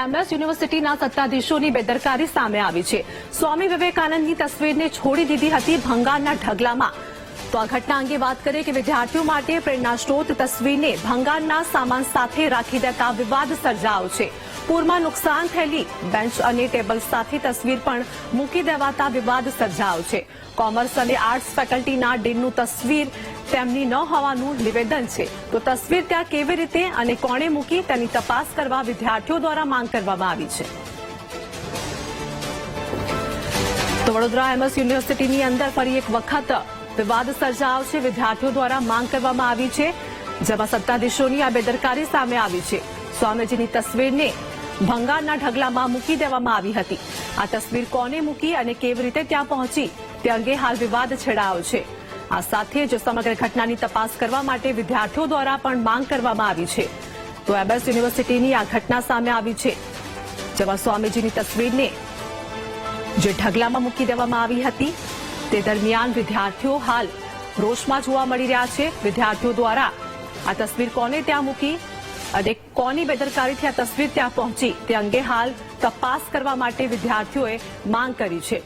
MS યુનિવર્સિટીના સત્તાધીશોની બેદરકારી સામે આવી છે. સ્વામી વિવેકાનંદની તસવીરને છોડી દીધી હતી ભંગારના ઢગલામાં. તો આ ઘટના અંગે વાત કરીએ કે વિદ્યાર્થીઓ માટે પ્રેરણા સ્ત્રોત તસવીરને ભંગારના સામાન સાથે રાખી દેતા વિવાદ સર્જાયો છે. પૂરમાં નુકસાન થયેલી બેન્ચ અને ટેબલ સાથે તસવીર પણ મૂકી દેવાતા વિવાદ સર્જાયો છે. કોમર્સ અને આર્ટ્સ ફેકલ્ટીના ડીનનું તસવીર તેમની ન હોવાનું નિવેદન છે. તો તસવીર ત્યાં કેવી રીતે અને કોણે મૂકી તેની તપાસ કરવા વિદ્યાર્થીઓ દ્વારા માંગ કરવામાં આવી છે. તો વડોદરા એમએસ યુનિવર્સિટીની અંદર ફરી એક વખત વિવાદ સર્જાયો છે. વિદ્યાર્થીઓ દ્વારા માંગ કરવામાં આવી છે. જેમાં સત્તાધીશોની આ બેદરકારી સામે આવી છે. સ્વામીજીની તસવીરને ભંગારના ઢગલામાં મૂકી દેવામાં આવી હતી. આ તસવીર કોને મૂકી અને કેવી રીતે ત્યાં પહોંચી તે અંગે હાલ વિવાદ છેડાયો છે. આ સાથે જ સમગ્ર ઘટનાની તપાસ કરવા માટે વિદ્યાર્થીઓ દ્વારા પણ માંગ કરવામાં આવી છે. તો એમએસ યુનિવર્સિટીની આ ઘટના સામે આવી છે. જેમાં સ્વામીજીની તસવીરને જે ઢગલામાં મૂકી દેવામાં આવી હતી, તે દરમિયાન વિદ્યાર્થીઓ હાલ રોષમાં જોવા મળી રહ્યા છે. વિદ્યાર્થીઓ દ્વારા આ તસવીર કોને ત્યાં મૂકી અને કોની બેદરકારીથી આ તસવીર ત્યાં પહોંચી, તે અંગે હાલ તપાસ કરવા માટે વિદ્યાર્થીઓએ માંગ કરી છે.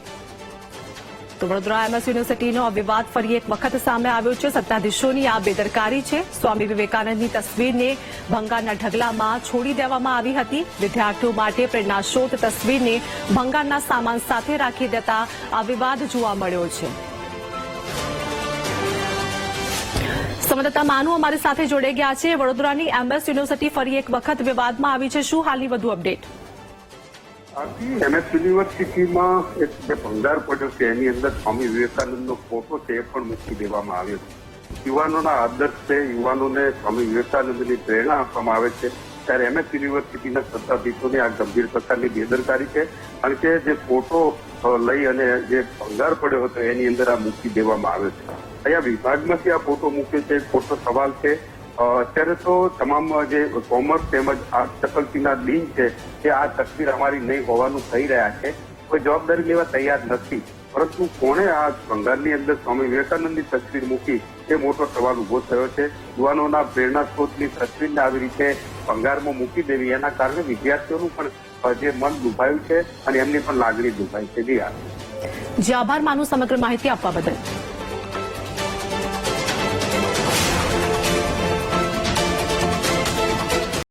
તો વડોદરા એમએસ યુનિવર્સિટીનો વિવાદ ફરી એક વખત સામે આવ્યો છે. સત્તાધીશોની આ બેદરકારી છે. સ્વામી વિવેકાનંદની તસવીરને ભંગારના ઢગલામાં છોડી દેવામાં આવી હતી. વિદ્યાર્થીઓ માટે પ્રેરણાસ્ત્રોત તસવીરને ભંગારના સામાન સાથે રાખી દેતા આ વિવાદ જોવા મળ્યો છે. સંવાદદાતા માનુ અમારી સાથે જોડાઈ ગયા છે. વડોદરાની એમએસ યુનિવર્સિટી ફરી એક વખત વિવાદમાં આવી છે. શું હાલની વધુ અપડેટ? એમએસ યુનિવર્સિટીમાં એક જે ભંગાર પડ્યો છે, એની અંદર સ્વામી વિવેકાનંદનો ફોટો છે, એ પણ મૂકી દેવામાં આવ્યો છે. યુવાનોના આદર્શ છે, યુવાનોને સ્વામી વિવેકાનંદની પ્રેરણા આપવામાં આવે છે. ત્યારે એમએસ યુનિવર્સિટીના સત્તાધીશોની આ ગંભીર પ્રકારની બેદરકારી છે કારણ કે જે ફોટો લઈ અને જે ભંગાર પડ્યો હતો, એની અંદર આ મૂકી દેવામાં આવે છે. અહીંયા વિભાગમાંથી આ ફોટો મૂક્યો છે. એક ખોટો સવાલ છે. અત્યારે તો તમામ જે કોમર્સ તેમજ આર્ટ ફેકલ્ટીના ડીન છે એ આ તકદીર અમારી નહીં હોવાનું થઈ રહ્યા છે. કોઈ જવાબદારી લેવા તૈયાર નથી. પરંતુ કોણે આ બંગાળની અંદર સ્વામી વિવેકાનંદની તસવીર મૂકી એ મોટો સવાલ ઊભો થયો છે. યુવાનોના પ્રેરણા સ્ત્રોતની તસવીરને આવી રીતે બંગાળમાં મૂકી દેવી, એના કારણે વિદ્યાર્થીઓનું પણ જે મન દુભાયું છે અને એમની પણ લાગણી દુભાઈ છે. જે આભાર, માનું સમગ્ર માહિતી આપવા બદલ.